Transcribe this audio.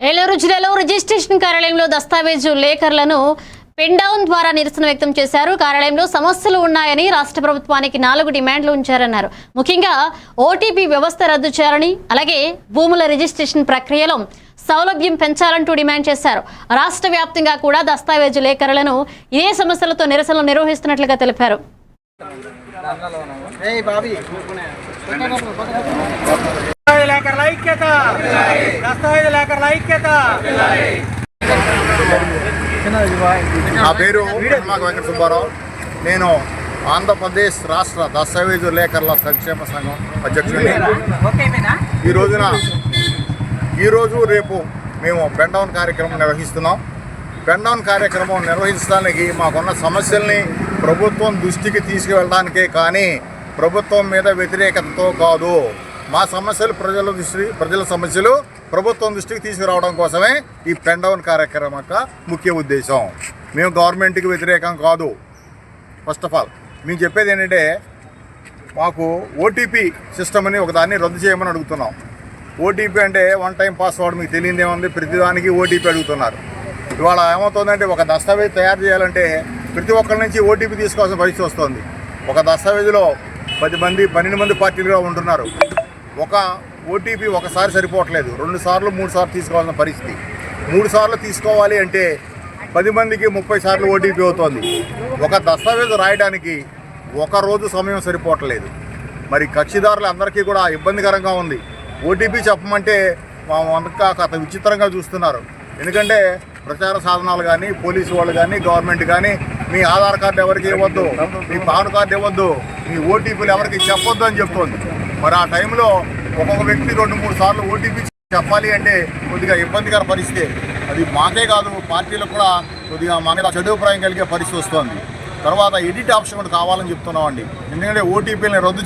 ఏలూరు జిల్లాలో రిజిస్ట్రేషన్ కార్యాలయంలో దస్తావేజు లేఖర్లను pen down ద్వారా నిరసన వ్యక్తం చేశారు. కార్యాలయంలో సమస్యలు ఉన్నాయని రాష్ట్ర ప్రభుత్వానికి నాలుగు డిమాండ్లు ఉంచారన్నారు. ముఖ్యంగా ఓటీపీ వ్యవస్థ రద్దు చేయాలని అలాగే భూముల రిజిస్ట్రేషన్ ప్రక్రియలో సౌలభ్యం పెంచాలంటూ డిమాండ్ చేశారు. రాష్ట్ర వ్యాప్తంగా కూడా దస్తావేజు లేఖరులను ఇదే సమస్యలతో నిరసనలు నిర్వహిస్తున్నట్లుగా తెలిపారు. ఐక్యత. దస్తావేజ్ లేఖర్ల ఐక్యత. నా పేరు వెంకట సుబ్బారావు. నేను ఆంధ్రప్రదేశ్ రాష్ట్ర దస్తావేజు లేఖర్ల సంక్షేమ సంఘం అధ్యక్షుడిని. ఈ రోజున ఈరోజు రేపు మేము బెండౌన్ కార్యక్రమం నిర్వహిస్తున్నాం. బెండౌన్ కార్యక్రమం నిర్వహించడానికి మాకున్న సమస్యల్ని ప్రభుత్వం దృష్టికి తీసుకువెళ్ళడానికే కానీ ప్రభుత్వం మీద వ్యతిరేకతతో కాదు. మా సమస్యలు ప్రజల దృష్టి ప్రజల సమస్యలు ప్రభుత్వం దృష్టికి తీసుకురావడం కోసమే ఈ పెండౌన్ కార్యక్రమం యొక్క ముఖ్య ఉద్దేశం. మేము గవర్నమెంట్కి వ్యతిరేకం కాదు. ఫస్ట్ ఆఫ్ ఆల్ మేము చెప్పేది ఏంటంటే మాకు ఓటీపీ సిస్టమ్ అని ఒకదాన్ని రద్దు చేయమని అడుగుతున్నాం. ఓటీపీ అంటే వన్ టైం పాస్వర్డ్ మీకు తెలియదు ఏముంది ప్రతిదానికి ఓటీపీ అడుగుతున్నారు. ఇవాళ ఏమవుతుందంటే ఒక దస్తావేజ్ తయారు చేయాలంటే ప్రతి ఒక్కరి నుంచి ఓటీపీ తీసుకోవాల్సిన పరిస్థితి వస్తుంది. ఒక దస్తావేజ్లో పది మంది పన్నెండు మంది పార్టీలుగా ఉంటున్నారు. ఒక ఓటీపీ ఒకసారి సరిపోవట్లేదు. రెండు సార్లు మూడు సార్లు తీసుకోవాల్సిన పరిస్థితి. మూడు సార్లు తీసుకోవాలి అంటే పది మందికి ముప్పై సార్లు ఓటీపీ అవుతోంది. ఒక దస్తావేజు రాయడానికి ఒక రోజు సమయం సరిపోవట్లేదు. మరి కక్షిదారులు అందరికీ కూడా ఇబ్బందికరంగా ఉంది. ఓటీపీ చెప్పమంటే మా వంక కథ విచిత్రంగా చూస్తున్నారు. ఎందుకంటే ప్రచార సాధనాలు కానీ పోలీసు వాళ్ళు కానీ గవర్నమెంట్ కానీ మీ ఆధార్ కార్డు ఎవరికి ఇవ్వద్దు మీ పాన్ కార్డు ఇవ్వద్దు మీ ఓటీపీలు ఎవరికి చెప్పొద్దు అని చెప్తోంది. మరి ఆ టైంలో ఒక్కొక్క వ్యక్తి రెండు మూడు సార్లు ఓటీపీ చెప్పాలి అంటే కొద్దిగా ఇబ్బందికర పరిస్థితి. అది మాకే కాదు పార్టీలకు కూడా కొద్దిగా మా మీద చెడు కలిగే పరిస్థితి వస్తుంది. తర్వాత ఎడిట్ ఆప్షన్ కూడా కావాలని చెప్తున్నామండి. ఎందుకంటే ఓటీపీని రద్దు